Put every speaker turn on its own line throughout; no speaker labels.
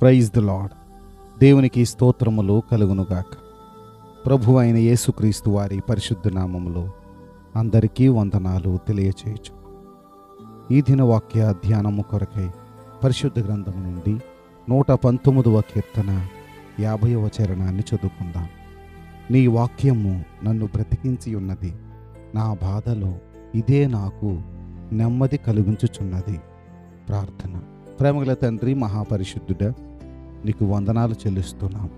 Praise the lord దేవునికి స్తోత్రములు కలుగునుగాక. ప్రభు అయిన యేసుక్రీస్తు వారి పరిశుద్ధ నామములో అందరికీ వందనాలు తెలియచేయచ్చు ఈ దిన వాక్య ధ్యానము కొరకై పరిశుద్ధ గ్రంథం నుండి నూట పంతొమ్మిదవ కీర్తన యాభైవ చరణాన్ని చదువుకుందాం. నీ వాక్యము నన్ను బ్రతికించి ఉన్నది. నా బాధలో ఇదే నాకు నెమ్మది కలిగించుచున్నది. ప్రార్థన. ప్రేమగల తండ్రి మహాపరిశుద్ధుడ నీకు వందనాలు చెల్లిస్తున్నాం.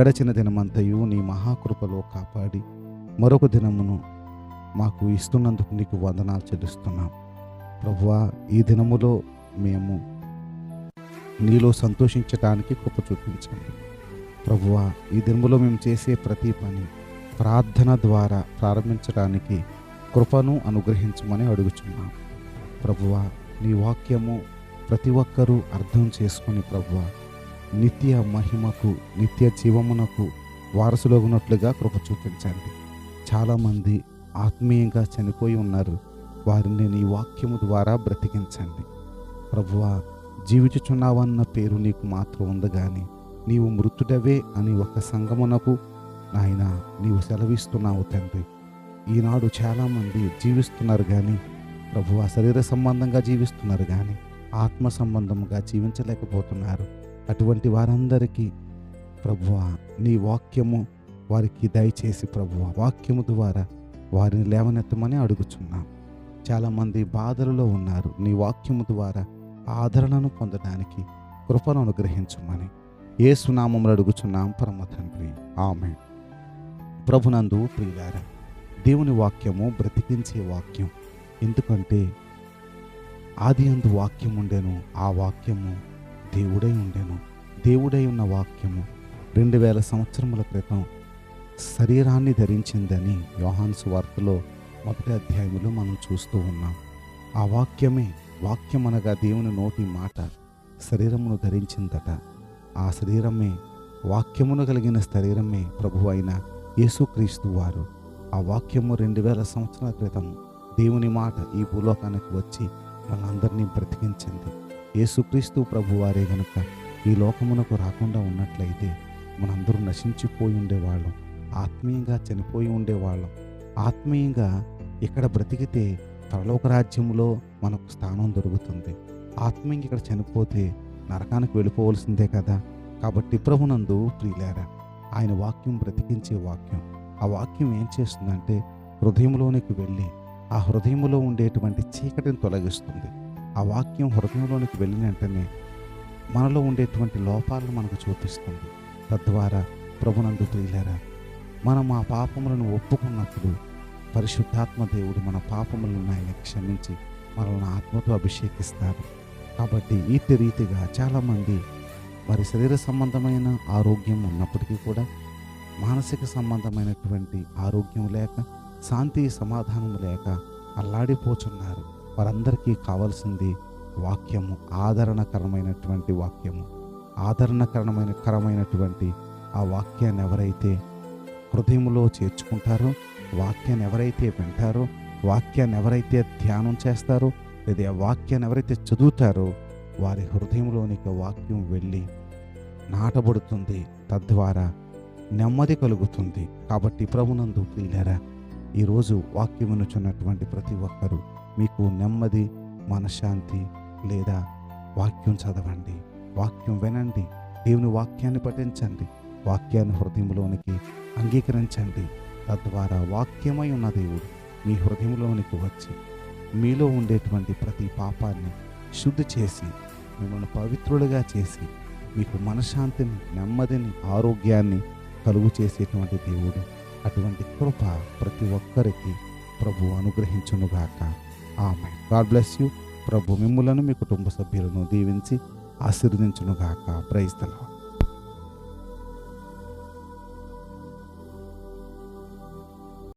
గడచిన దినమంతయు నీ మహాకృపలో కాపాడి మరొక దినమును మాకు ఇస్తున్నందుకు నీకు వందనాలు చెల్లిస్తున్నాం. ప్రభువా ఈ దినములో మేము నీలో సంతోషించటానికి కృప చూపించండి. ప్రభువా ఈ దినములో మేము చేసే ప్రతి పని ప్రార్థన ద్వారా ప్రారంభించడానికి కృపను అనుగ్రహించమని అడుగుచున్నాం. ప్రభువా నీ వాక్యము ప్రతి ఒక్కరూ అర్థం చేసుకుని ప్రభువ నిత్య మహిమకు నిత్య జీవమునకు వారసులో ఉన్నట్లుగా కృప చూపించండి. చాలామంది ఆత్మీయంగా చనిపోయి ఉన్నారు. వారిని నీ వాక్యము ద్వారా బ్రతికించండి. ప్రభువా జీవించుచున్నావన్న పేరు నీకు మాత్రం ఉంది కానీ నీవు మృతుడవే అని ఒక సంగమునకు నాయన నీవు సెలవిస్తున్నావు తండ్రి. ఈనాడు చాలామంది జీవిస్తున్నారు కానీ ప్రభు శరీర సంబంధంగా జీవిస్తున్నారు కానీ ఆత్మ సంబంధంగా జీవించలేకపోతున్నారు. అటువంటి వారందరికీ ప్రభువ నీ వాక్యము వారికి దయచేసి ప్రభువ. వాక్యము ద్వారా వారిని లేవనెత్తమని అడుగుచున్నాం. చాలామంది బాధలలో ఉన్నారు. నీ వాక్యము ద్వారా ఆదరణను పొందడానికి కృపను అనుగ్రహించమని ఏ సునామములు అడుగుచున్నాం పరమ తండ్రి. ఆమె ప్రభునందు ప్రియార దేవుని వాక్యము బ్రతికించే వాక్యం. ఎందుకంటే ఆది అందు వాక్యం ఉండేను ఆ వాక్యము దేవుడై ఉండెను. దేవుడై ఉన్న వాక్యము రెండు వేల సంవత్సరముల క్రితం శరీరాన్ని ధరించిందని యోహాను సువార్తలో మొదటి అధ్యాయంలో మనం చూస్తూ ఉన్నాం. ఆ వాక్యమే వాక్యం అనగా దేవుని నోటి మాట శరీరమును ధరించిందట. ఆ శరీరమే వాక్యమును కలిగిన శరీరమే ప్రభు అయిన యేసుక్రీస్తు వారు. ఆ వాక్యము రెండు వేల సంవత్సరాల క్రితం దేవుని మాట ఈ భూలోకానికి వచ్చి మనందరినీ బ్రతికించింది. యేసుక్రీస్తు ప్రభు వారే గనుక ఈ లోకమునకు రాకుండా ఉన్నట్లయితే మనందరూ నశించిపోయి ఉండేవాళ్ళం ఆత్మీయంగా చనిపోయి ఉండేవాళ్ళం. ఆత్మీయంగా ఇక్కడ బ్రతికితే పరలోక రాజ్యంలో మనకు స్థానం దొరుకుతుంది. ఆత్మీయంగా ఇక్కడ చనిపోతే నరకానికి వెళ్ళిపోవలసిందే కదా. కాబట్టి ప్రభునందు ప్రియులారా ఆయన వాక్యం బ్రతికించే వాక్యం. ఆ వాక్యం ఏం చేస్తుందంటే హృదయంలోనికి వెళ్ళి ఆ హృదయంలో ఉండేటువంటి చీకటిని తొలగిస్తుంది. ఆ వాక్యం హృదయంలోనికి వెళ్ళిన వెంటనే మనలో ఉండేటువంటి లోపాలను మనకు చూపిస్తుంది. తద్వారా ప్రభునందు ప్రియులారా మనం ఆ పాపములను ఒప్పుకున్నప్పుడు పరిశుద్ధాత్మ దేవుడు మన పాపములను ఆయన క్షమించి మనల్ని ఆత్మతో అభిషేకిస్తారు. కాబట్టి ఈ రీతిగా చాలామంది వారి శరీర సంబంధమైన ఆరోగ్యం ఉన్నప్పటికీ కూడా మానసిక సంబంధమైనటువంటి ఆరోగ్యం లేక శాంతి సమాధానం లేక అల్లాడిపోతున్నారు. వారందరికీ కావాల్సింది వాక్యము ఆదరణకరమైనటువంటి వాక్యము ఆదరణకరమైన కరమైనటువంటి ఆ వాక్యాన్ని ఎవరైతే హృదయంలో చేర్చుకుంటారో వాక్యాన్ని ఎవరైతే వింటారో వాక్యాన్ని ఎవరైతే ధ్యానం చేస్తారో లేదా ఆ వాక్యాన్ని ఎవరైతే చదువుతారో వారి హృదయంలోనికి వాక్యం వెళ్ళి నాటబడుతుంది తద్వారా నెమ్మది కలుగుతుంది. కాబట్టి ప్రభునందు ప్రియులరా ఈరోజు వాక్యమునుచున్నటువంటి ప్రతి ఒక్కరూ మీకు నెమ్మది మనశ్శాంతి లేదా వాక్యం చదవండి. వాక్యం వినండి. దేవుని వాక్యాన్ని పఠించండి. వాక్యాన్ని హృదయంలోనికి అంగీకరించండి. తద్వారా వాక్యమై ఉన్న దేవుడు మీ హృదయంలోనికి వచ్చి మీలో ఉండేటువంటి ప్రతి పాపాన్ని శుద్ధి చేసి మిమ్మల్ని పవిత్రులుగా చేసి మీకు మనశ్శాంతిని నెమ్మదిని ఆరోగ్యాన్ని కలుగు చేసేటువంటి దేవుడు అటువంటి కృప ప్రతి ఒక్కరికి ప్రభు అనుగ్రహించునుగాక. ఆమె గాడ్ బ్లెస్ యూ. ప్రభు మిమ్ములను మీ కుటుంబ సభ్యులను దీవించి ఆశీర్వదించునుగాక. ప్రైస్తలో